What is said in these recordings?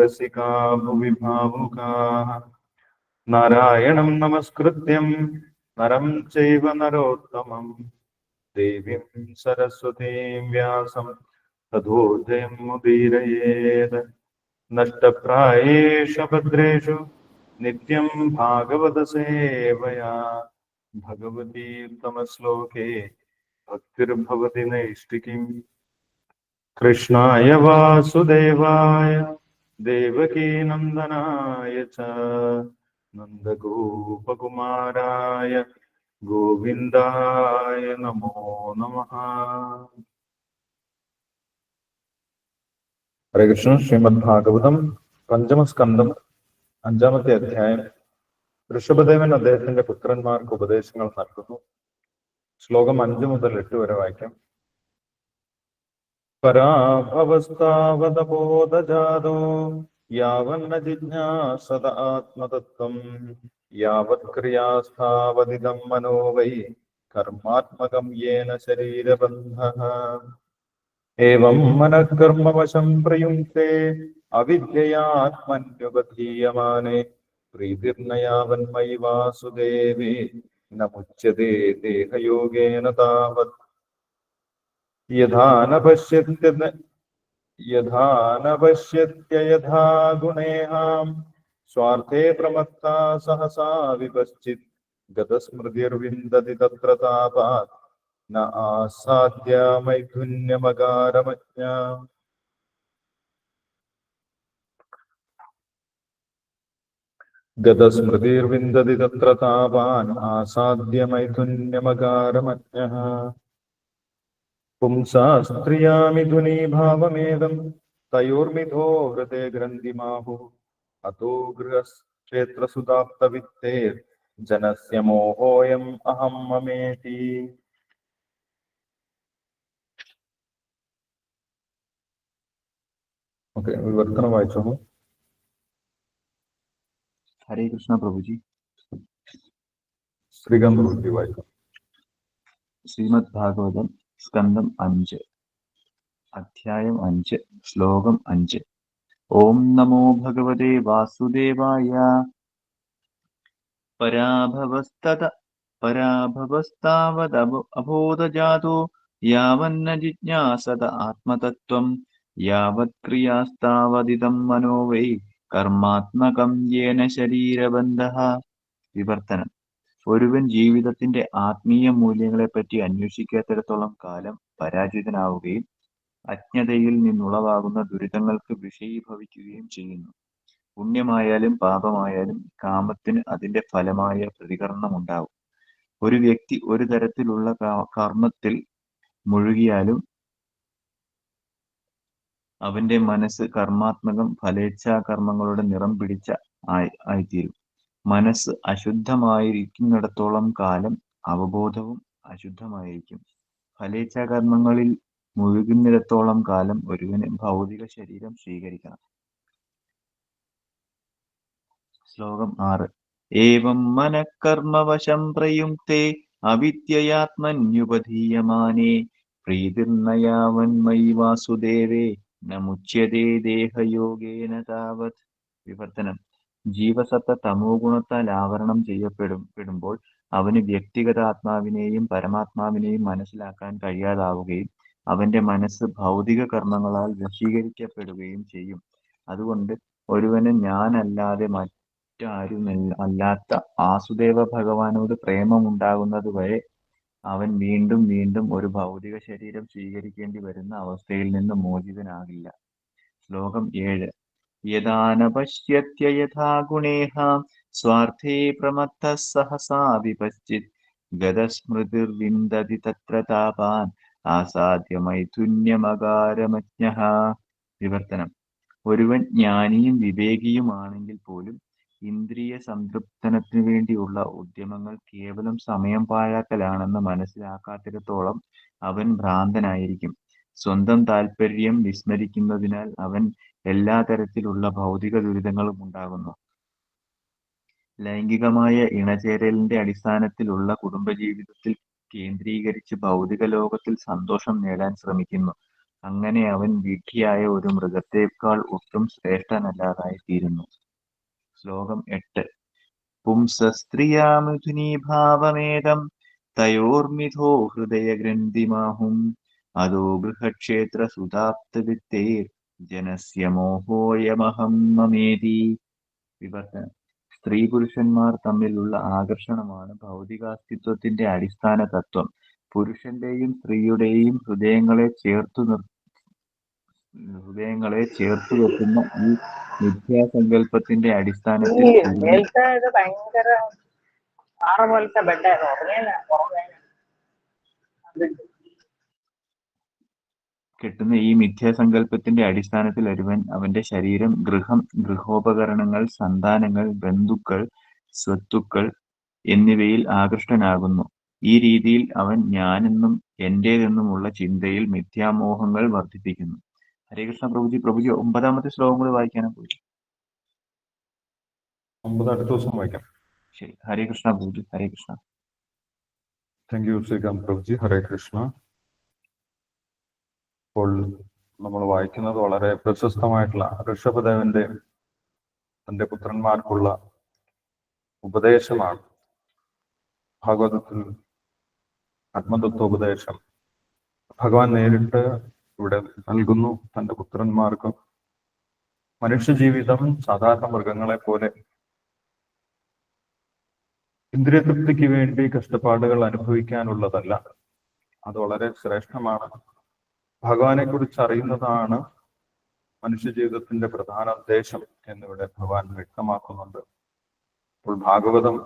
रसिका भुवि भावुकाः नारायणं नमस्कृत्यं, नरं चैव नरोत्तमं। देवीं सरस्वतीं व्यासं तथोदयं मुदीरयेत्। नष्टप्रायेषु भद्रेषु नित्यं भागवतसेवया भगवतीतमश्लोके भक्तिर्भवति नैष्टिकीम् कृष्णाय वासुदेवाय। देवकीनन्दनाय च नन्दगोपकुमाराय गोविन्दाय नमो नमः ഹരേ കൃഷ്ണ ശ്രീമദ് ഭാഗവതം പഞ്ചമസ്കന്ധം അഞ്ചാമത്തെ അധ്യായം ഋഷഭദേവൻ അദ്ദേഹത്തിന്റെ പുത്രന്മാർക്ക് ഉപദേശങ്ങൾ നൽകുന്നു ശ്ലോകം അഞ്ചു മുതൽ എട്ട് വരെ വായിക്കാം പരാഭവസ്താവതബോധജാതോ യാവന്ന ജിജ്ഞാസത ആത്മതത്വം യാവത് ക്രിയാസ്ഥാവതിദം മനോ വൈ കർമാത്മകം യേന ശരീരബന്ധഃ ഏവം മനഃകർമ്മവശം പ്രയുക്തേ അവിദ്യയാത്മന്യുപധീയമാനെ പ്രീതിർനയാവന്മയി വാസുദേവേ നമുച്യതേ ദേഹയോഗേന താവത് യഥാ ന പശ്യത്യ യഥാ ന പശ്യത്യ യഥാ ഗുണേഹാം സ്വാർത്ഥേ പ്രമത്താ സഹസാ വിപശ്ചിത് ഗതസ്മൃതിർവിന്ദതി തത്ര താപാത് ന ആസാദ്യ മൈഥുന്യമകാരമജ്ഞ ഗതസ്മൃതിർവിന്ദതി തത്ര താപാൻ ആസാദ്യ മൈഥുന്യമകാരമജ്ഞഃ പുംസാ സ്ത്രിയാ മിഥുനീഭാവമേദം തയോർമിഥോ ഹൃദയ ഗ്രന്ഥിമാഹു അതോ ഗൃഹക്ഷേത്രസുതാപ്തവിത്തേർ ജനസ്യ മോഹോയം അഹം മമേതി ഓക്കെ വിവർത്തനം വായിച്ചോളൂ ഹരേ കൃഷ്ണ പ്രഭുജി ശ്രീകാന്ത് പ്രവൃത്തി വായിക്കും ശ്രീമദ് ഭാഗവതം സ്കന്ധം അഞ്ച്. അധ്യായം അഞ്ച് ശ്ലോകം അഞ്ച്. ഓം നമോ ഭഗവതേ വാസുദേവായ. പരാഭവസ്തത പരാഭവസ്താവത് അബോധജാതോ യാവന്ന ജിജ്ഞാസത ആത്മതത്വം യാവത് ക്രിയാസ്താവതിതം മനോ വൈ കർമാത്മകം യേന ശരീരബന്ധ. വിവർത്തനം. ഒരുവൻ ജീവിതത്തിന്റെ ആത്മീയ മൂല്യങ്ങളെപ്പറ്റി അന്വേഷിക്കാത്തിടത്തോളം കാലം പരാജിതനാവുകയും അജ്ഞതയിൽ നിന്നുളവാകുന്ന ദുരിതങ്ങൾക്ക് വിഷയീഭവിക്കുകയും ചെയ്യുന്നു. പുണ്യമായാലും പാപമായാലും കാമത്തിന് അതിന്റെ ഫലമായ പ്രതികരണം ഉണ്ടാവും ഒരു വ്യക്തി ഒരു തരത്തിലുള്ള കർമ്മത്തിൽ മുഴുകിയാലും അവന്റെ മനസ്സ് കർമാത്മകം ഫലേച്ഛാ കർമ്മങ്ങളുടെ നിറം പിടിച്ച ആയി ആയിത്തീരും. മനസ്സ് അശുദ്ധമായിരിക്കുന്നിടത്തോളം കാലം അവബോധവും അശുദ്ധമായിരിക്കും. ഫലേച്ഛാ കർമ്മങ്ങളിൽ മുഴുകുന്നിടത്തോളം കാലം ഒരുവന് ഭൗതിക ശരീരം സ്വീകരിക്കണം. ശ്ലോകം ആറ്. ഏവം മനഃകർമ്മവശം പ്രയുക്തേ അവിദ്യയാത്മന്യുപധീയമാനേ. പ്രീതിർണയാവന്മയി വാസുദേവേ നമുച്യതേ ദേഹയോഗേന താവത്. വിവർത്തനം. ജീവസത്ത തമോ ഗുണത്താൽ ആവരണം ചെയ്യപ്പെടും പെടുമ്പോൾ അവന് വ്യക്തിഗത ആത്മാവിനെയും പരമാത്മാവിനെയും മനസ്സിലാക്കാൻ കഴിയാതാവുകയും അവന്റെ മനസ്സ് ഭൗതിക കർമ്മങ്ങളാൽ വശീകരിക്കപ്പെടുകയും ചെയ്യും. അതുകൊണ്ട് ഒരുവന് ഞാനല്ലാതെ മറ്റാരുമല്ല അല്ലാത്ത ആസുദേവ ഭഗവാനോട് പ്രേമമുണ്ടാകുന്നത് വരെ അവൻ വീണ്ടും വീണ്ടും ഒരു ഭൗതിക ശരീരം സ്വീകരിക്കേണ്ടി വരുന്ന അവസ്ഥയിൽ നിന്ന് മോചിതനാകില്ല. ശ്ലോകം ഏഴ്. ഗുണേഹ സ്വാർത്ഥേ പ്രമത്ത സഹസാ വിപശ്ചിത് ഗതസ്മൃതിർവിന്ദതി തത്ര താപാൻ ആസാദ്യ മൈഥുന്യമകാരമജ്ഞ വിവർത്തനം ഒരുവൻ ജ്ഞാനിയും വിവേകിയുമാണെങ്കിൽ പോലും ഇന്ദ്രിയ സംതൃപ്തനത്തിനു വേണ്ടിയുള്ള ഉദ്യമങ്ങൾ കേവലം സമയം പാഴാക്കലാണെന്ന് മനസ്സിലാക്കാത്തിടത്തോളം അവൻ ഭ്രാന്തനായിരിക്കും. സ്വന്തം താല്പര്യം വിസ്മരിക്കുന്നതിനാൽ അവൻ എല്ലാ തരത്തിലുള്ള ഭൗതിക ദുരിതങ്ങളും ഉണ്ടാകുന്നു. ലൈംഗികമായ ഇണചേരലിന്റെ അടിസ്ഥാനത്തിലുള്ള കുടുംബജീവിതത്തിൽ കേന്ദ്രീകരിച്ച് ഭൗതിക ലോകത്തിൽ സന്തോഷം നേടാൻ ശ്രമിക്കുന്നു. അങ്ങനെ അവൻ വിഡ്ഢിയായ ഒരു മൃഗത്തേക്കാൾ ഒട്ടും ശ്രേഷ്ഠനല്ലാതായി തീരുന്നു ശ്ലോകം എട്ട്. പുംസസ്ത്രിയാമിഥുനീഭാവമേകം തയോർമിഥോ ഹൃദയഗ്രന്ഥിമാഹും. അതോ ഗൃഹക്ഷേത്ര സുതാപ്തവിത്തേർ ജനസ്യ മോഹോയമഹം മമേതി വിവർത്തനം സ്ത്രീ പുരുഷന്മാർ തമ്മിലുള്ള ആകർഷണമാണ് ഭൗതികാസ്തിത്വത്തിന്റെ അടിസ്ഥാന തത്വം. പുരുഷന്റെയും സ്ത്രീയുടെയും ഹൃദയങ്ങളെ ചേർത്തു നിർ ഹൃദയങ്ങളെ ചേർത്തു വെക്കുന്ന ഈ മിഥ്യാസങ്കല്പത്തിന്റെ അടിസ്ഥാനത്തിൽ ഭയങ്കര പോലത്തെ ബെഡായിരുന്നു കെട്ടുന്ന ഈ മിഥ്യാസങ്കല്പത്തിന്റെ അടിസ്ഥാനത്തിൽ ഒരുവൻ അവന്റെ ശരീരം ഗൃഹം ഗൃഹോപകരണങ്ങൾ സന്താനങ്ങൾ ബന്ധുക്കൾ സ്വത്തുക്കൾ എന്നിവയിൽ ആകൃഷ്ടനാകുന്നു. ഈ രീതിയിൽ അവൻ ഞാനെന്നും എന്റേതെന്നുമുള്ള ചിന്തയിൽ മിഥ്യാമോഹങ്ങൾ വർദ്ധിപ്പിക്കുന്നു. ഹരികൃഷ്ണ പ്രഭുജി പ്രഭുജി ഒമ്പതാമത്തെ ശ്ലോകം കൂടി വായിക്കാനാ പോയി ഒമ്പത് അടുത്ത ദിവസം വായിക്കാം. ശരി. Hare Krishna Prabhuji Hare Krishna. Thank you Srikanth Prabhuji. ഹരേ കൃഷ്ണ. ഇപ്പോൾ നമ്മൾ വായിക്കുന്നത് വളരെ പ്രശസ്തമായിട്ടുള്ള ഋഷഭദേവന്റെ തന്റെ പുത്രന്മാർക്കുള്ള ഉപദേശമാണ്. ഭാഗവതത്തിൽ ആത്മതത്വോപദേശം ഭഗവാൻ നേരിട്ട് ഇവിടെ നൽകുന്നു തന്റെ പുത്രന്മാർക്ക്. മനുഷ്യജീവിതം സാധാരണ മൃഗങ്ങളെ പോലെ ഇന്ദ്രിയതൃപ്തിക്ക് വേണ്ടി കഷ്ടപ്പാടുകൾ അനുഭവിക്കാനുള്ളതല്ല. അത് വളരെ ശ്രേഷ്ഠമാണ്. ഭഗവാനെ കുറിച്ച് അറിയുന്നതാണ് മനുഷ്യ ജീവിതത്തിന്റെ പ്രധാന ഉദ്ദേശം എന്നിവിടെ ഭഗവാൻ വ്യക്തമാക്കുന്നുണ്ട്. അപ്പോൾ ഭാഗവതം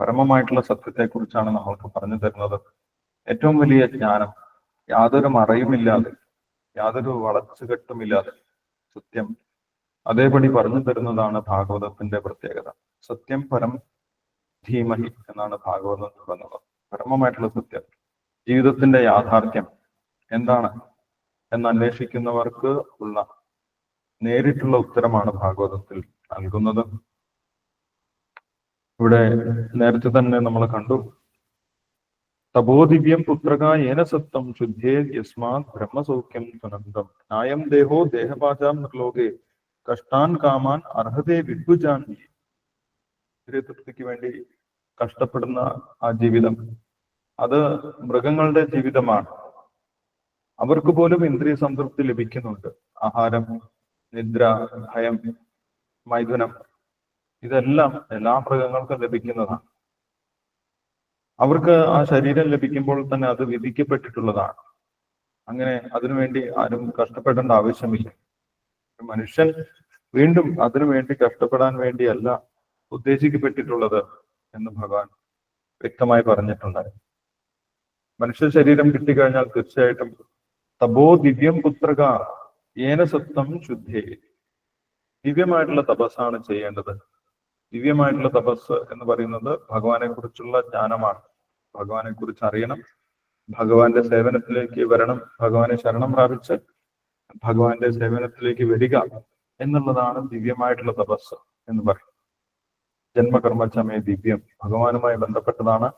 പരമമായിട്ടുള്ള സത്യത്തെക്കുറിച്ചാണ് നമ്മൾക്ക് പറഞ്ഞു തരുന്നത്. ഏറ്റവും വലിയ ജ്ഞാനം യാതൊരു മറയുമില്ലാതെ യാതൊരു വളച്ചുകെട്ടുമില്ലാതെ സത്യം അതേപടി പറഞ്ഞു തരുന്നതാണ് ഭാഗവതത്തിന്റെ പ്രത്യേകത. സത്യം പരം ധീമഹി എന്നാണ് ഭാഗവതം തുടങ്ങുന്നത് പരമമായിട്ടുള്ള സത്യം. ജീവിതത്തിന്റെ യാഥാർത്ഥ്യം എന്താണ്? എന്ന് അന്വേഷിക്കുന്നവർക്ക് ഉള്ള നേരിട്ടുള്ള ഉത്തരമാണ് ഭാഗവതത്തിൽ നൽകുന്നത്. ഇവിടെ നേരത്തെ തന്നെ നമ്മൾ കണ്ടു. തപോദിവ്യം പുത്രക ഏന സത്വം ശുദ്ധേ യസ്മാത് ബ്രഹ്മസൗഖ്യം സുനന്ദം നായം ദേഹോ ദേഹപാചാം നിർലോകെ കഷ്ടാൻ കാമാൻ അർഹതേ വിഭുജാൻ. തൃപ്തിക്ക് വേണ്ടി കഷ്ടപ്പെടുന്ന ആ ജീവിതം. അത് മൃഗങ്ങളുടെ ജീവിതമാണ്. അവർക്ക് പോലും ഇന്ദ്രിയ സംതൃപ്തി ലഭിക്കുന്നുണ്ട്. ആഹാരം നിദ്ര ഭയം മൈഥുനം ഇതെല്ലാം എല്ലാ മൃഗങ്ങൾക്കും ലഭിക്കുന്നതാണ്. അവർക്ക് ആ ശരീരം ലഭിക്കുമ്പോൾ തന്നെ അത് വിധിക്കപ്പെട്ടിട്ടുള്ളതാണ്. അങ്ങനെ അതിനുവേണ്ടി ആരും കഷ്ടപ്പെടേണ്ട ആവശ്യമില്ല. മനുഷ്യൻ വീണ്ടും അതിനുവേണ്ടി കഷ്ടപ്പെടാൻ വേണ്ടിയല്ല ഉദ്ദേശിക്കപ്പെട്ടിട്ടുള്ളത് എന്ന് ഭഗവാൻ വ്യക്തമായി പറഞ്ഞിട്ടുണ്ടായിരുന്നു. മനുഷ്യ ശരീരം കിട്ടിക്കഴിഞ്ഞാൽ തീർച്ചയായിട്ടും തപോ ദിവ്യം പുത്രക ഏന സത്വം ശുദ്ധേ. ദിവ്യമായിട്ടുള്ള തപസ്സാണ് ചെയ്യേണ്ടത്. ദിവ്യമായിട്ടുള്ള തപസ് എന്ന് പറയുന്നത് ഭഗവാനെ കുറിച്ചുള്ള ജ്ഞാനമാണ്. ഭഗവാനെ കുറിച്ച് അറിയണം. ഭഗവാന്റെ സേവനത്തിലേക്ക് വരണം. ഭഗവാനെ ശരണം പ്രാപിച്ച് ഭഗവാന്റെ സേവനത്തിലേക്ക് വരിക എന്നുള്ളതാണ് ദിവ്യമായിട്ടുള്ള തപസ് എന്ന് പറയും ജന്മകർമ്മച്ചമേ ദിവ്യം. ഭഗവാനുമായി ബന്ധപ്പെട്ടതാണ്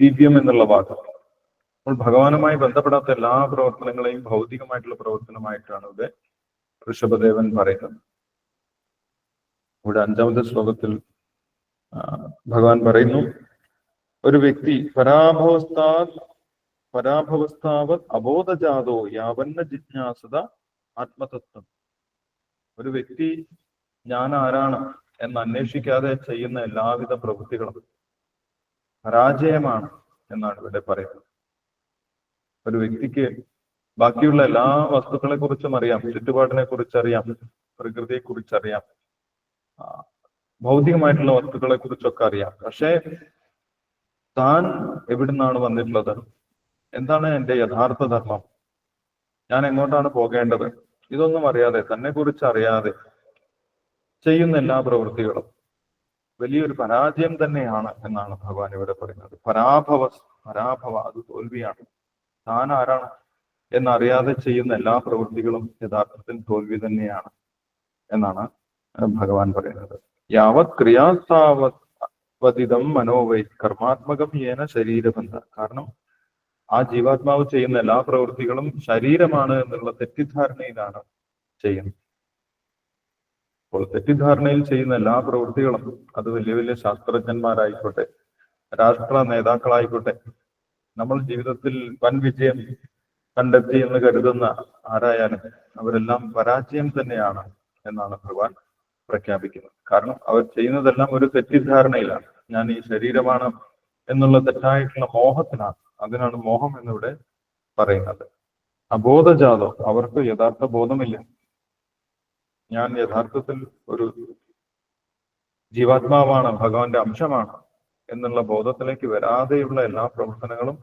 ദിവ്യം എന്നുള്ള വാക്ക്. അപ്പോൾ ഭഗവാനുമായി ബന്ധപ്പെടാത്ത എല്ലാ പ്രവർത്തനങ്ങളെയും ഭൗതികമായിട്ടുള്ള പ്രവർത്തനമായിട്ടാണ് ഇവിടെ ഋഷഭദേവൻ പറയുന്നത്. ഇവിടെ അഞ്ചാമത്തെ ശ്ലോകത്തിൽ ഭഗവാൻ പറയുന്നു ഒരു വ്യക്തി പരാഭവസ്ഥാ പരാഭവസ്ഥാവത് അബോധജാതോ യാവന്ന ജിജ്ഞാസത ആത്മതത്വം. ഒരു വ്യക്തി ഞാൻ ആരാണ് എന്ന് അന്വേഷിക്കാതെ ചെയ്യുന്ന എല്ലാവിധ പ്രവൃത്തികളും പരാജയമാണ് എന്നാണ് ഇവിടെ പറയുന്നത്. ഒരു വ്യക്തിക്ക് ബാക്കിയുള്ള എല്ലാ വസ്തുക്കളെ കുറിച്ചും അറിയാം ചുറ്റുപാടിനെ കുറിച്ചറിയാം പ്രകൃതിയെ കുറിച്ചറിയാം ഭൗതികമായിട്ടുള്ള വസ്തുക്കളെ കുറിച്ചൊക്കെ അറിയാം. പക്ഷേ താൻ എവിടുന്നാണ് വന്നിട്ടുള്ളത്? എന്താണ് എന്റെ യഥാർത്ഥ ധർമ്മം? ഞാൻ എങ്ങോട്ടാണ് പോകേണ്ടത്? ഇതൊന്നും അറിയാതെ തന്നെ കുറിച്ച് അറിയാതെ ചെയ്യുന്ന എല്ലാ പ്രവൃത്തികളും വലിയൊരു പരാജയം തന്നെയാണ് എന്നാണ് ഭഗവാൻ ഇവിടെ പറയുന്നത്. പരാഭവ പരാഭവ അത് തോൽവിയാണ്. താൻ ആരാണ് എന്നറിയാതെ ചെയ്യുന്ന എല്ലാ പ്രവൃത്തികളും യഥാർത്ഥത്തിൽ തോൽവി തന്നെയാണ് എന്നാണ് ഭഗവാൻ പറയുന്നത്. യാവത് ക്രിയാസ്ഥാവത് വതിതം മനോവൈ കർമാത്മകം ഏന ശരീരബന്ധ. കാരണം ആ ജീവാത്മാവ് ചെയ്യുന്ന എല്ലാ പ്രവൃത്തികളും ശരീരമാണ് എന്നുള്ള തെറ്റിദ്ധാരണയിലാണ് ചെയ്യുന്നത്. അപ്പോൾ തെറ്റിദ്ധാരണയിൽ ചെയ്യുന്ന എല്ലാ പ്രവൃത്തികളും അത് വലിയ വലിയ ശാസ്ത്രജ്ഞന്മാരായിക്കോട്ടെ രാഷ്ട്ര നേതാക്കളായിക്കോട്ടെ നമ്മൾ ജീവിതത്തിൽ വൻ വിജയം കണ്ടെത്തി എന്ന് കരുതുന്ന ആരായാലും അവരെല്ലാം പരാജയം തന്നെയാണ് എന്നാണ് ഭഗവാൻ പ്രഖ്യാപിക്കുന്നത്. കാരണം അവർ ചെയ്യുന്നതെല്ലാം ഒരു തെറ്റിദ്ധാരണയിലാണ്. ഞാൻ ഈ ശരീരമാണ് എന്നുള്ള തെറ്റായിട്ടുള്ള മോഹത്തിനാണ്. അതിനാണ് മോഹം എന്നിവിടെ പറയുന്നത്. അബോധജാതം അവർക്ക് യഥാർത്ഥ ബോധമില്ല. ഞാൻ യഥാർത്ഥത്തിൽ ഒരു ജീവാത്മാവാണ് ഭഗവാന്റെ അംശമാണ്. എന്നുള്ള ബോധത്തിലേക്ക് വരാതെയുള്ള എല്ലാ പ്രവർത്തനങ്ങളും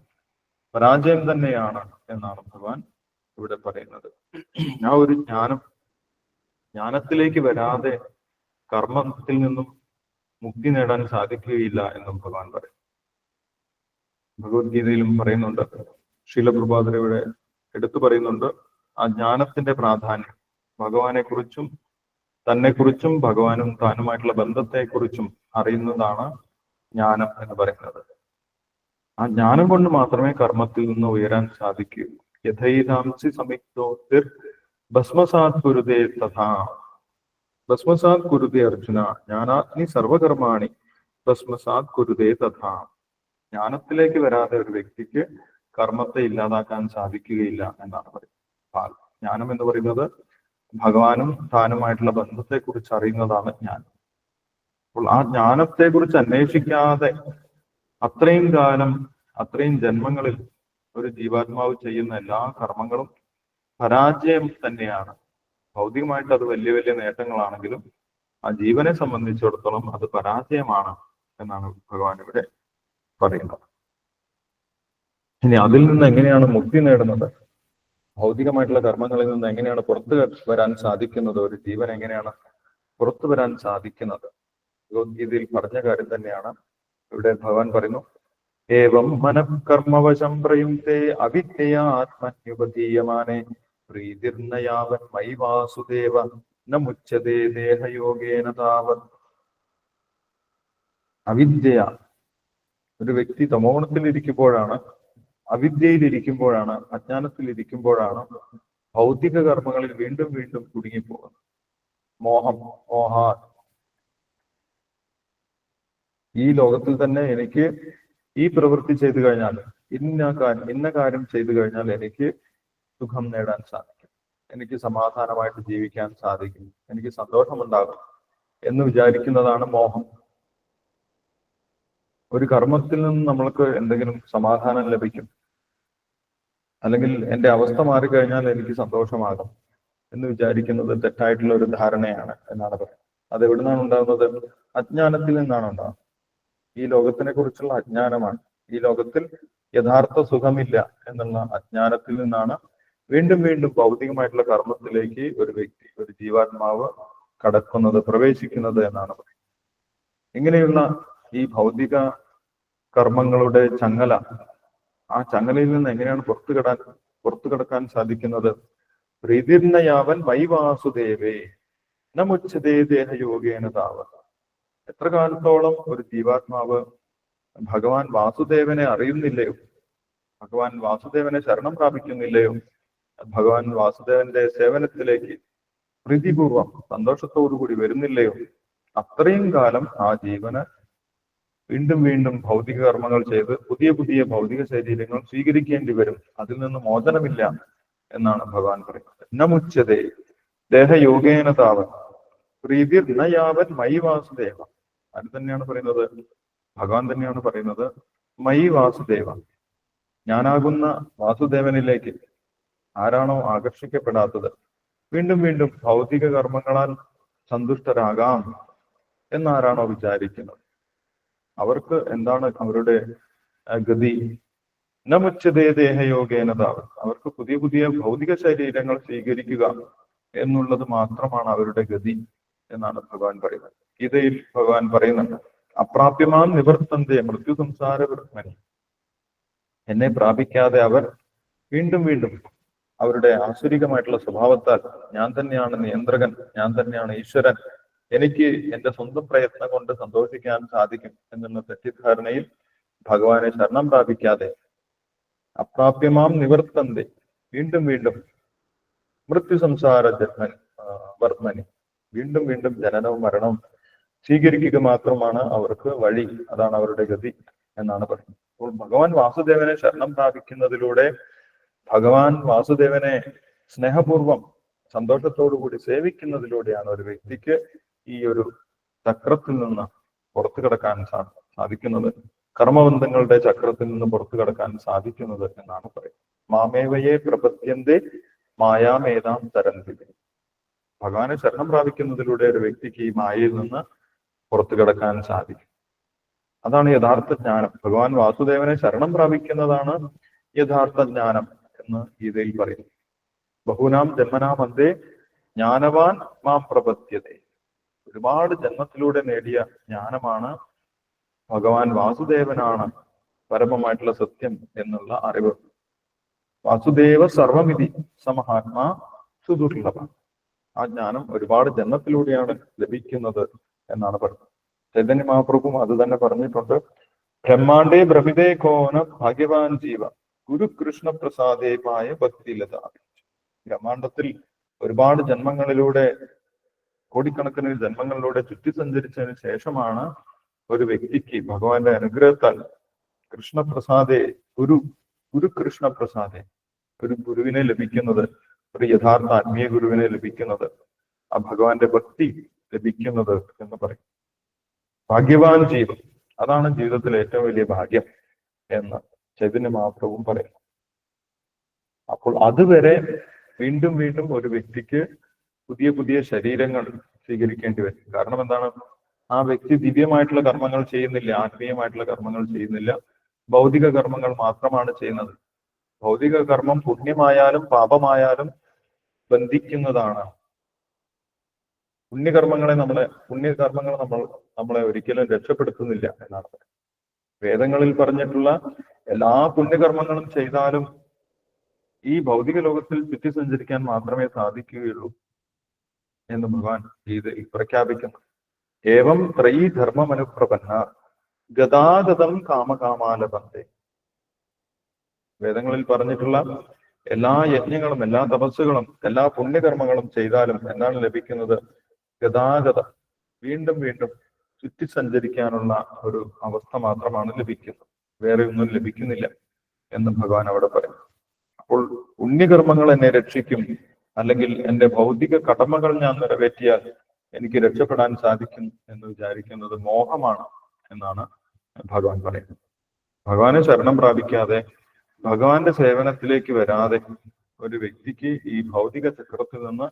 പരാജയം തന്നെയാണ് എന്നാണ് ഭഗവാൻ ഇവിടെ പറയുന്നത്. ആ ഒരു ജ്ഞാനം ജ്ഞാനത്തിലേക്ക് വരാതെ കർമ്മത്തിൽ നിന്നും മുക്തി നേടാൻ സാധിക്കുകയില്ല എന്നും ഭഗവാൻ പറയും. ഭഗവത്ഗീതയിലും പറയുന്നുണ്ട് ശീലപ്രഭാതർ ഇവിടെ എടുത്തു പറയുന്നുണ്ട് ആ ജ്ഞാനത്തിന്റെ പ്രാധാന്യം ഭഗവാനെ കുറിച്ചും തന്നെ കുറിച്ചും ഭഗവാനും താനുമായിട്ടുള്ള ബന്ധത്തെക്കുറിച്ചും അറിയുന്നതാണ് ജ്ഞാനം എന്ന് പറയുന്നത്. ആ ജ്ഞാനം കൊണ്ട് മാത്രമേ കർമ്മത്തിൽ നിന്ന് ഉയരാൻ സാധിക്കൂ. യഥൈതാംസി സമിക്തോത്തിർ ഭസ്മസാത് കുരുതേ തഥാ. ഭസ്മസാത് കുരുതേ അർജുന ജ്ഞാനാഗ്നി സർവകർമാണി ഭസ്മസാത് കുരുതേ തഥാ. ജ്ഞാനത്തിലേക്ക് വരാതെ ഒരു വ്യക്തിക്ക് കർമ്മത്തെ ഇല്ലാതാക്കാൻ സാധിക്കുകയില്ല എന്നാണ് പറയുന്നത്. ജ്ഞാനം എന്ന് പറയുന്നത് ഭഗവാനും താനുമായിട്ടുള്ള ബന്ധത്തെ കുറിച്ച് അറിയുന്നതാണ് ജ്ഞാനം. അപ്പോൾ ആ ജ്ഞാനത്തെ കുറിച്ച് അന്വേഷിക്കാതെ അത്രയും കാലം അത്രയും ജന്മങ്ങളിൽ ഒരു ജീവാത്മാവ് ചെയ്യുന്ന എല്ലാ കർമ്മങ്ങളും പരാജയം തന്നെയാണ്. ഭൗതികമായിട്ട് അത് വലിയ വലിയ നേട്ടങ്ങളാണെങ്കിലും ആ ജീവനെ സംബന്ധിച്ചിടത്തോളം അത് പരാജയമാണ് എന്നാണ് ഭഗവാൻ ഇവിടെ പറയുന്നത്. ഇനി അതിൽ നിന്ന് എങ്ങനെയാണ് മുക്തി നേടുന്നത്? ഭൗതികമായിട്ടുള്ള കർമ്മങ്ങളിൽ നിന്ന് എങ്ങനെയാണ് പുറത്തു വരാൻ സാധിക്കുന്നത്? ഒരു ജീവൻ എങ്ങനെയാണ് പുറത്തു വരാൻ സാധിക്കുന്നത്? ഭഗവത്ഗീതയിൽ പറഞ്ഞ കാര്യം തന്നെയാണ്. ഇവിടെ ഭഗവാൻ പറയുന്നു ഏവം മനഃകർമ്മവശം പ്രയുക്തേ അവിദ്യയ ആത്മന്യുപതീയമാനെ പ്രീതിർന്നയാവൻ മൈ വാസുദേവ ന മുച്ചതേ ദേഹയോഗേന താവൻ അവിദ്യ ഒരു വ്യക്തി തമോണത്തിൽ ഇരിക്കുമ്പോഴാണ് അവിദ്യയിലിരിക്കുമ്പോഴാണ് അജ്ഞാനത്തിൽ ഇരിക്കുമ്പോഴാണ് ഭൗതിക കർമ്മങ്ങളിൽ വീണ്ടും വീണ്ടും കുടുങ്ങിപ്പോകുന്നത്. മോഹം മോഹ ഈ ലോകത്തിൽ തന്നെ എനിക്ക് ഈ പ്രവൃത്തി ചെയ്തു കഴിഞ്ഞാൽ ഇന്ന കാര്യം ഇന്ന കാര്യം ചെയ്തു കഴിഞ്ഞാൽ എനിക്ക് സുഖം നേടാൻ സാധിക്കും. എനിക്ക് സമാധാനമായിട്ട് ജീവിക്കാൻ സാധിക്കും. എനിക്ക് സന്തോഷമുണ്ടാകും എന്ന് വിചാരിക്കുന്നതാണ് മോഹം. ഒരു കർമ്മത്തിൽ നിന്ന് നമ്മൾക്ക് എന്തെങ്കിലും സമാധാനം ലഭിക്കും. അല്ലെങ്കിൽ എന്റെ അവസ്ഥ മാറിക്കഴിഞ്ഞാൽ എനിക്ക് സന്തോഷമാകും എന്ന് വിചാരിക്കുന്നത് തെറ്റായിട്ടുള്ള ഒരു ധാരണയാണ് എന്നാണ് പറയുന്നത്. അത് ഉണ്ടാകുന്നത്? അജ്ഞാനത്തിൽ നിന്നാണ് ഉണ്ടാകുന്നത്. ഈ ലോകത്തിനെ കുറിച്ചുള്ള അജ്ഞാനമാണ്. ഈ ലോകത്തിൽ യഥാർത്ഥ സുഖമില്ല എന്നുള്ള അജ്ഞാനത്തിൽ നിന്നാണ് വീണ്ടും വീണ്ടും ഭൗതികമായിട്ടുള്ള കർമ്മത്തിലേക്ക് ഒരു വ്യക്തി ഒരു ജീവാത്മാവ് കടക്കുന്നത് പ്രവേശിക്കുന്നത് എന്നാണ് പറയുന്നത്. ഇങ്ങനെയുള്ള ഈ ഭൗതിക കർമ്മങ്ങളുടെ ചങ്ങല ആ ചങ്ങലയിൽ നിന്ന് എങ്ങനെയാണ് പുറത്തു കിടാൻ പുറത്തു കിടക്കാൻ സാധിക്കുന്നത്? പ്രീതിർണയാവൻ വൈവാസുദേവേ നമുച്ചതേ ദേഹയോഗേന താവ എത്ര കാലത്തോളം ഒരു ജീവാത്മാവ് ഭഗവാൻ വാസുദേവനെ അറിയുന്നില്ലയോ? ഭഗവാൻ വാസുദേവനെ ശരണം പ്രാപിക്കുന്നില്ലയോ? ഭഗവാൻ വാസുദേവന്റെ സേവനത്തിലേക്ക് പ്രീതിപൂർവം സന്തോഷത്തോടുകൂടി വരുന്നില്ലയോ? അത്രയും കാലം ആ ജീവന് വീണ്ടും വീണ്ടും ഭൗതിക കർമ്മങ്ങൾ ചെയ്ത് പുതിയ പുതിയ ഭൗതിക ശരീരങ്ങൾ സ്വീകരിക്കേണ്ടി വരും. അതിൽ നിന്ന് മോചനമില്ല എന്നാണ് ഭഗവാൻ പറയുന്നത്. നമുച്ചതേ ദേഹയോഗേന താവൻ പ്രീതിർ നയാവൻ മൈ വാസുദേവ. അത് തന്നെയാണ് പറയുന്നത്. ഭഗവാൻ തന്നെയാണ് പറയുന്നത്. മൈ വാസുദേവ. ഞാനാകുന്ന വാസുദേവനിലേക്ക് ആരാണോ ആകർഷിക്കപ്പെടാത്തത്. വീണ്ടും വീണ്ടും ഭൗതിക കർമ്മങ്ങളാൽ സന്തുഷ്ടരാകാം എന്നാരാണോ വിചാരിക്കുന്നത്? അവർക്ക് എന്താണ് അവരുടെ ഗതി? നമുച്ചതേ ദേഹയോഗേനതാവ് അവർക്ക് പുതിയ പുതിയ ഭൗതിക ശരീരങ്ങൾ സ്വീകരിക്കുക എന്നുള്ളത് മാത്രമാണ് അവരുടെ ഗതി. എന്നാണ് ഭഗവാൻ പറയുന്നത്. ഗീതയിൽ ഭഗവാൻ പറയുന്നുണ്ട് അപ്രാപ്യമാം നിവർത്തന്തേ മൃത്യു സംസാര എന്നെ പ്രാപിക്കാതെ അവർ വീണ്ടും വീണ്ടും അവരുടെ ആസുരികമായിട്ടുള്ള സ്വഭാവത്താൽ ഞാൻ തന്നെയാണ് നിയന്ത്രകൻ ഞാൻ തന്നെയാണ് ഈശ്വരൻ. എനിക്ക് എന്റെ സ്വന്തം പ്രയത്നം കൊണ്ട് സന്തോഷിക്കാൻ സാധിക്കും എന്നുള്ള തെറ്റിദ്ധാരണയിൽ ഭഗവാനെ ശരണം പ്രാപിക്കാതെ അപ്രാപ്യമാം നിവർത്തന്തേ വീണ്ടും വീണ്ടും മൃത്യു സംസാര ജന്മൻ വർമ്മനി. വീണ്ടും വീണ്ടും ജനനവും മരണവും സ്വീകരിക്കുക മാത്രമാണ് അവർക്ക് വഴി. അതാണ് അവരുടെ ഗതി എന്നാണ് പറയുന്നത്. അപ്പോൾ ഭഗവാൻ വാസുദേവനെ ശരണം പ്രാപിക്കുന്നതിലൂടെ ഭഗവാൻ വാസുദേവനെ സ്നേഹപൂർവം സന്തോഷത്തോടുകൂടി സേവിക്കുന്നതിലൂടെയാണ് ഒരു വ്യക്തിക്ക് ഈ ഒരു ചക്രത്തിൽ നിന്ന് പുറത്തു കിടക്കാൻ സാധിക്കുന്നത്. കർമ്മബന്ധങ്ങളുടെ ചക്രത്തിൽ നിന്ന് പുറത്തു കിടക്കാൻ സാധിക്കുന്നത് എന്നാണ് പറയുന്നത്. മാമേവയെ പ്രപത്യന്തി മായാമേതാം തരന്തിതെ ഭഗവാനെ ശരണം പ്രാപിക്കുന്നതിലൂടെ ഒരു വ്യക്തിക്ക് ഈ മായയിൽ നിന്ന് പുറത്തു കിടക്കാൻ സാധിക്കും. അതാണ് യഥാർത്ഥ ജ്ഞാനം. ഭഗവാൻ വാസുദേവനെ ശരണം പ്രാപിക്കുന്നതാണ് യഥാർത്ഥ ജ്ഞാനം എന്ന് ഗീതയിൽ പറയുന്നു. ബഹുനാം ജന്മനാം അന്തേ ജ്ഞാനവാൻ മാം പ്രപത്യത ഒരുപാട് ജന്മത്തിലൂടെ നേടിയ ജ്ഞാനമാണ് ഭഗവാൻ വാസുദേവനാണ് പരമമായിട്ടുള്ള സത്യം എന്നുള്ള അറിവ്. വാസുദേവ സർവമിതി സമഹാത്മാ സുദുർലഭ. ആ ജ്ഞാനം ഒരുപാട് ജന്മത്തിലൂടെയാണ് ലഭിക്കുന്നത് എന്നാണ് പറഞ്ഞത് ചൈതന്യ മഹാപ്രഭുവും അത് തന്നെ പറഞ്ഞിട്ടുണ്ട്. ബ്രഹ്മാണ്ടേ ഭ്രമിതേ കോന ഭാഗ്യവാൻ ജീവ. ഗുരു കൃഷ്ണ പ്രസാദേമായ ഭക്തിലത ബ്രഹ്മാണ്ടത്തിൽ ഒരുപാട് ജന്മങ്ങളിലൂടെ കോടിക്കണക്കിന് ജന്മങ്ങളിലൂടെ ചുറ്റി സഞ്ചരിച്ചതിന് ശേഷമാണ് ഒരു വ്യക്തിക്ക് ഭഗവാന്റെ അനുഗ്രഹത്താൽ കൃഷ്ണപ്രസാദെ ഗുരു ഗുരു കൃഷ്ണപ്രസാദെ ഒരു ഗുരുവിനെ ലഭിക്കുന്നത്. ഒരു യഥാർത്ഥ ആത്മീയ ഗുരുവിനെ ലഭിക്കുന്നത് ആ ഭഗവാന്റെ ഭക്തി ലഭിക്കുന്നത് എന്ന് പറയും. ഭാഗ്യവാൻ ജീവൻ. അതാണ് ജീവിതത്തിലെ ഏറ്റവും വലിയ ഭാഗ്യം എന്ന് ചൈതന്യ മാത്രവും പറയുന്നു അപ്പോൾ അതുവരെ വീണ്ടും വീണ്ടും ഒരു വ്യക്തിക്ക് പുതിയ പുതിയ ശരീരങ്ങൾ സ്വീകരിക്കേണ്ടി വരും. കാരണം എന്താണ്? ആ വ്യക്തി ദിവ്യമായിട്ടുള്ള കർമ്മങ്ങൾ ചെയ്യുന്നില്ല ആത്മീയമായിട്ടുള്ള കർമ്മങ്ങൾ ചെയ്യുന്നില്ല. ഭൗതിക കർമ്മങ്ങൾ മാത്രമാണ് ചെയ്യുന്നത്. ഭൗതിക കർമ്മം പുണ്യമായാലും പാപമായാലും ബന്ധിക്കുന്നതാണ്. പുണ്യകർമ്മങ്ങളെ നമ്മളെ പുണ്യകർമ്മങ്ങൾ നമ്മൾ നമ്മളെ ഒരിക്കലും രക്ഷപ്പെടുത്തുന്നില്ല എന്നാണ്. വേദങ്ങളിൽ പറഞ്ഞിട്ടുള്ള എല്ലാ പുണ്യകർമ്മങ്ങളും ചെയ്താലും ഈ ഭൗതിക ലോകത്തിൽ ചുറ്റി സഞ്ചരിക്കാൻ മാത്രമേ സാധിക്കുകയുള്ളൂ എന്ന് ഭഗവാൻ ഇത് പ്രഖ്യാപിക്കുന്നു. ഏവം ത്രയീ ധർമ്മമനുപ്രപന്ന ഗതാഗതം കാമകാമാലബന്ധേ വേദങ്ങളിൽ പറഞ്ഞിട്ടുള്ള എല്ലാ യജ്ഞങ്ങളും എല്ലാ തപസ്സുകളും എല്ലാ പുണ്യകർമ്മങ്ങളും ചെയ്താലും എന്താണ് ലഭിക്കുന്നത് ഗതാഗതം. വീണ്ടും വീണ്ടും ചുറ്റി സഞ്ചരിക്കാനുള്ള ഒരു അവസ്ഥ മാത്രമാണ് ലഭിക്കുന്നത്. വേറെ ഒന്നും ലഭിക്കുന്നില്ല എന്ന് ഭഗവാൻ അവിടെ പറയുന്നു. അപ്പോൾ പുണ്യകർമ്മങ്ങൾ എന്നെ രക്ഷിക്കും അല്ലെങ്കിൽ എന്റെ ഭൗതിക കടമകൾ ഞാൻ നിറവേറ്റിയാൽ എനിക്ക് രക്ഷപ്പെടാൻ സാധിക്കും എന്ന് വിചാരിക്കുന്നത് മോഹമാണ് എന്നാണ് ഭഗവാൻ പറയുന്നത്. ഭഗവാനെ ശരണം പ്രാപിക്കാതെ ഭഗവാന്റെ സേവനത്തിലേക്ക് വരാതെ ഒരു വ്യക്തിക്ക് ഈ ഭൗതിക ചക്രത്തിൽ നിന്ന്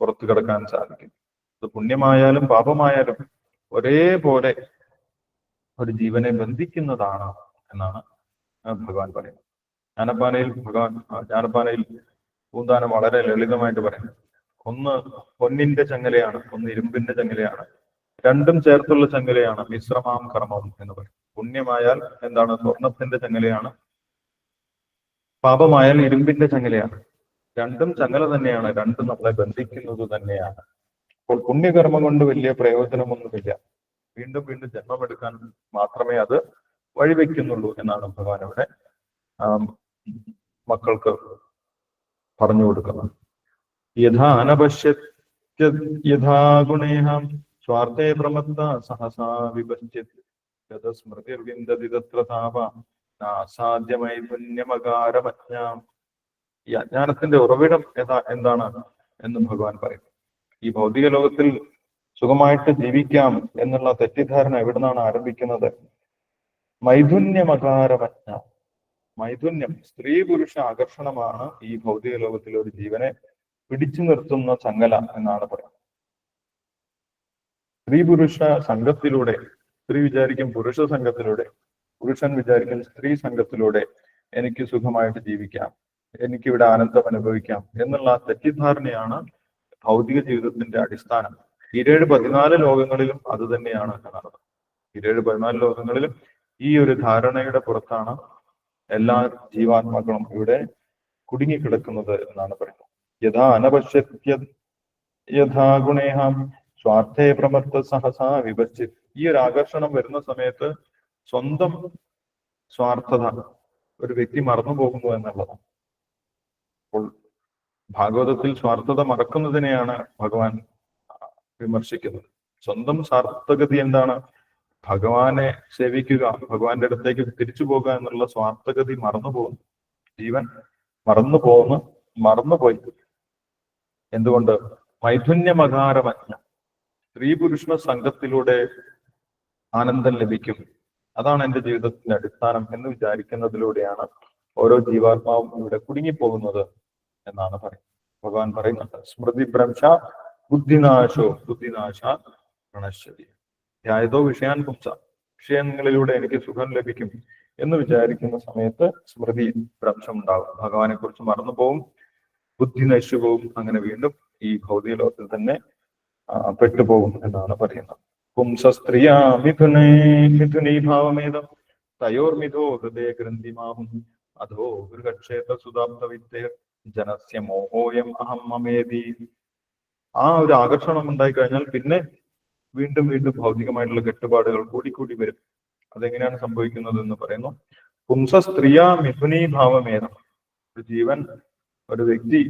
പുറത്തു കിടക്കാൻ സാധിക്കും. അത് പുണ്യമായാലും പാപമായാലും ഒരേപോലെ ഒരു ജീവനെ ബന്ധിക്കുന്നതാണ് എന്നാണ് ഭഗവാൻ പറയുന്നത്. ജ്ഞാനപ്പാനയിൽ ഭഗവാൻ ജ്ഞാനപ്പാനയിൽ പൂന്താനം വളരെ ലളിതമായിട്ട് പറയുന്നത് ഒന്ന് പൊന്നിന്റെ ചങ്ങലയാണ് ഒന്ന് ഇരുമ്പിന്റെ ചങ്ങലയാണ് രണ്ടും ചേർത്തുള്ള ചങ്ങലയാണ് മിശ്രമാം കർമ്മം എന്ന് പറയും പുണ്യമായാൽ എന്താണ്? സ്വർണത്തിന്റെ ചങ്ങലയാണ് പാപമായാൽ ഇരുമ്പിന്റെ ചങ്ങലയാണ്. രണ്ടും ചങ്ങല തന്നെയാണ്. രണ്ടും നമ്മളെ ബന്ധിക്കുന്നത് തന്നെയാണ്. അപ്പോൾ പുണ്യകർമ്മം കൊണ്ട് വലിയ പ്രയോജനമൊന്നുമില്ല. വീണ്ടും വീണ്ടും ജന്മമെടുക്കാൻ മാത്രമേ അത് വഴിവെക്കുന്നുള്ളൂ എന്നാണ് ഭഗവാൻ അവിടെ മക്കൾക്ക് പറഞ്ഞു കൊടുക്കുന്നത്. യഥാ അനപശ്യ യഥാ ഗുണേഹം സ്വാർത്ഥേ പ്രമത്ത സഹസാ വിപശ്യത് ഗതസ്മൃതിർവിന്ദതി തത്ര താപ അസാധ്യമായി പുണ്യമകാരമജ്ഞ ഈ അജ്ഞാനത്തിന്റെ ഉറവിടം ഏതാ എന്താണ് എന്ന് ഭഗവാൻ പറയും. ഈ ഭൗതിക ലോകത്തിൽ സുഖമായിട്ട് ജീവിക്കാം എന്നുള്ള തെറ്റിദ്ധാരണ എവിടെ നിന്നാണ് ആരംഭിക്കുന്നത്? മൈഥുന്യമകാരമജ്ഞ മൈഥുന്യം സ്ത്രീ പുരുഷ ആകർഷണമാണ് ഈ ഭൗതിക ലോകത്തിൽ ഒരു ജീവനെ പിടിച്ചു നിർത്തുന്ന ചങ്ങല എന്നാണ് പറയുന്നത്. സ്ത്രീ പുരുഷ സംഘത്തിലൂടെ സ്ത്രീ വിചാരിക്കും പുരുഷ സംഘത്തിലൂടെ പുരുഷൻ വിചാരിക്കും സ്ത്രീ സംഘത്തിലൂടെ എനിക്ക് സുഖമായിട്ട് ജീവിക്കാം എനിക്കിവിടെ ആനന്ദം അനുഭവിക്കാം എന്നുള്ള തെറ്റിദ്ധാരണയാണ് ഭൗതിക ജീവിതത്തിന്റെ അടിസ്ഥാനം. ഇരേഴ് പതിനാല് ലോകങ്ങളിലും അത് തന്നെയാണ് കാണുന്നത്. ഇരേഴ് പതിനാല് ലോകങ്ങളിലും ഈ ഒരു ധാരണയുടെ പുറത്താണ് എല്ലാ ജീവാത്മാക്കളും ഇവിടെ കുടുങ്ങിക്കിടക്കുന്നത് എന്നാണ് പറയുന്നത്. യഥാ അനപശ്യ യഥാ ഗുണേഹം സ്വാർത്ഥേ പ്രമർത്ത സഹസാ വിഭജിത് ഈ ഒരു ആകർഷണം വരുന്ന സമയത്ത് സ്വന്തം സ്വാർത്ഥത ഒരു വ്യക്തി മറന്നു പോകുന്നു എന്നുള്ളതാണ്. അപ്പോൾ ഭാഗവതത്തിൽ സ്വാർത്ഥത മറക്കുന്നതിനെയാണ് ഭഗവാൻ വിമർശിക്കുന്നത്. സ്വന്തം സ്വാർത്ഥഗതി എന്താണ്? ഭഗവാനെ സേവിക്കുക ഭഗവാന്റെ അടുത്തേക്ക് തിരിച്ചു പോകുക എന്നുള്ള സ്വാർത്ഥഗതി മറന്നു പോകുന്നു. ജീവൻ മറന്നു പോകുന്നു മറന്നുപോയി എന്തുകൊണ്ട്? മൈഥുന്യമകാരമജ്ഞ സ്ത്രീ പുരുഷ സംഘത്തിലൂടെ ആനന്ദം ലഭിക്കും. അതാണ് എന്റെ ജീവിതത്തിന്റെ അടിസ്ഥാനം എന്ന് വിചാരിക്കുന്നതിലൂടെയാണ് ഓരോ ജീവാത്മാവും ഇവിടെ കുടുങ്ങിപ്പോകുന്നത് എന്നാണ് പറയുന്നത്. ഭഗവാൻ പറയുന്നുണ്ട് സ്മൃതി ഭ്രംശ ബുദ്ധിനാശോ ബുദ്ധിനാശ പ്രണശ്ചതി ധ്യായതോ വിഷയാൻ പുംസ വിഷയങ്ങളിലൂടെ എനിക്ക് സുഖം ലഭിക്കും എന്ന് വിചാരിക്കുന്ന സമയത്ത് സ്മൃതി ഭ്രംശം ഉണ്ടാകും ഭഗവാനെ കുറിച്ച് മറന്നു പോവും ബുദ്ധി നശിച്ചു പോവും അങ്ങനെ വീണ്ടും ഈ ഭൗതിക ലോകത്തിൽ തന്നെ പെട്ടുപോകും എന്നാണ് പറയുന്നത്. പുംസ സ്ത്രീയാ മിഥുനേ മിഥുനീഭാവമേതം തയോർമിഥോ ഹൃദയ ഗ്രന്ഥിമാഹും അധോ ഗൃഹക്ഷേത്ര സുതാപ്തവിത്തേർ ജനസ്യ മോഹോയം അഹം മമേതി ആ ഒരു ആകർഷണം ഉണ്ടായി കഴിഞ്ഞാൽ പിന്നെ വീണ്ടും വീണ്ടും ഭൗതികമായിട്ടുള്ള കെട്ടുപാടുകൾ കൂടിക്കൂടി വരും. അതെങ്ങനെയാണ് സംഭവിക്കുന്നത് എന്ന് പറയുന്നു. പുംസ സ്ത്രീയ മിഥുനീ ഭാവമേതം ഒരു ജീവൻ ഒരു വ്യക്തി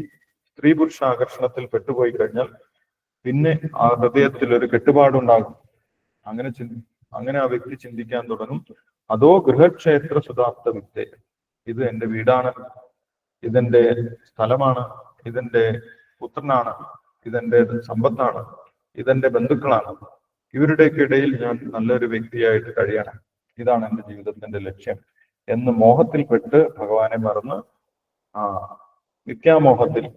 സ്ത്രീ പുരുഷ ആകർഷണത്തിൽ പെട്ടുപോയി കഴിഞ്ഞാൽ പിന്നെ ആ ഹൃദയത്തിൽ ഒരു കെട്ടുപാടുണ്ടാകും. അങ്ങനെ അങ്ങനെ ആ വ്യക്തി ചിന്തിക്കാൻ തുടങ്ങും. അതോ ഗൃഹക്ഷേത്ര സുതാപ്ത വിദ്യ ഇത് എന്റെ വീടാണ്. ഇതെന്റെ സ്ഥലമാണ്. ഇതെന്റെ പുത്രനാണ്. ഇതെന്റെ സമ്പത്താണ്. ഇതെന്റെ ബന്ധുക്കളാണ്. ഇവരുടെയൊക്കെ ഇടയിൽ ഞാൻ നല്ലൊരു വ്യക്തിയായിട്ട് കഴിയണം. ഇതാണ് എന്റെ ജീവിതത്തിന്റെ ലക്ഷ്യം. എന്ന് മോഹത്തിൽപ്പെട്ട് ഭഗവാനെ മറന്ന് ആ മിഥ്യാമോഹത്തിൽ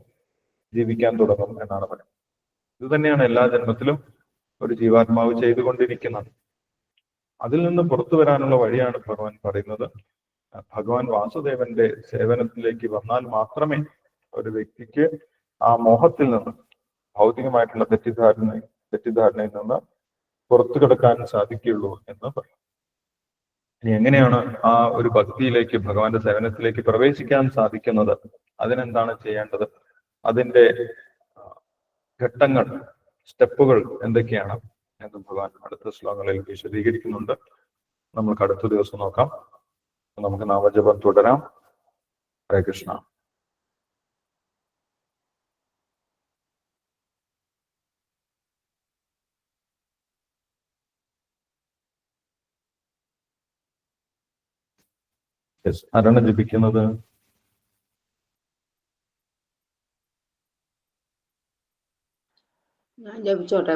ജീവിക്കാൻ തുടങ്ങും എന്നാണ് പറയുന്നത്. ഇത് തന്നെയാണ് എല്ലാ ജന്മത്തിലും ഒരു ജീവാത്മാവ് ചെയ്തുകൊണ്ടിരിക്കുന്നത്. അതിൽ നിന്ന് പുറത്തു വരാനുള്ള വഴിയാണ് ഭഗവാൻ പറയുന്നത്. ഭഗവാൻ വാസുദേവന്റെ സേവനത്തിലേക്ക് വന്നാൽ മാത്രമേ ഒരു വ്യക്തിക്ക് ആ മോഹത്തിൽ നിന്ന് ഭൗതികമായിട്ടുള്ള തെറ്റിദ്ധാരണ തെറ്റിദ്ധാരണയിൽ നിന്ന് പുറത്തു കിടക്കാൻ സാധിക്കുകയുള്ളൂ എന്ന് പറയും. ഇനി എങ്ങനെയാണ് ആ ഒരു ഭക്തിയിലേക്ക് ഭഗവാന്റെ സേവനത്തിലേക്ക് പ്രവേശിക്കാൻ സാധിക്കുന്നത്? അതിനെന്താണ് ചെയ്യേണ്ടത്? അതിന്റെ ഘട്ടങ്ങൾ സ്റ്റെപ്പുകൾ എന്തൊക്കെയാണ് എന്ന് ഭഗവാൻ അടുത്ത ശ്ലോകങ്ങളിൽ വിശദീകരിക്കുന്നുണ്ട്. നമുക്ക് അടുത്ത ദിവസം നോക്കാം. നമുക്ക് നാമജപം തുടരാം. ഹരേ കൃഷ്ണ. ആരാണ് ജപിക്കുന്നത്? ഞാൻ ജപിച്ചോട്ടെ.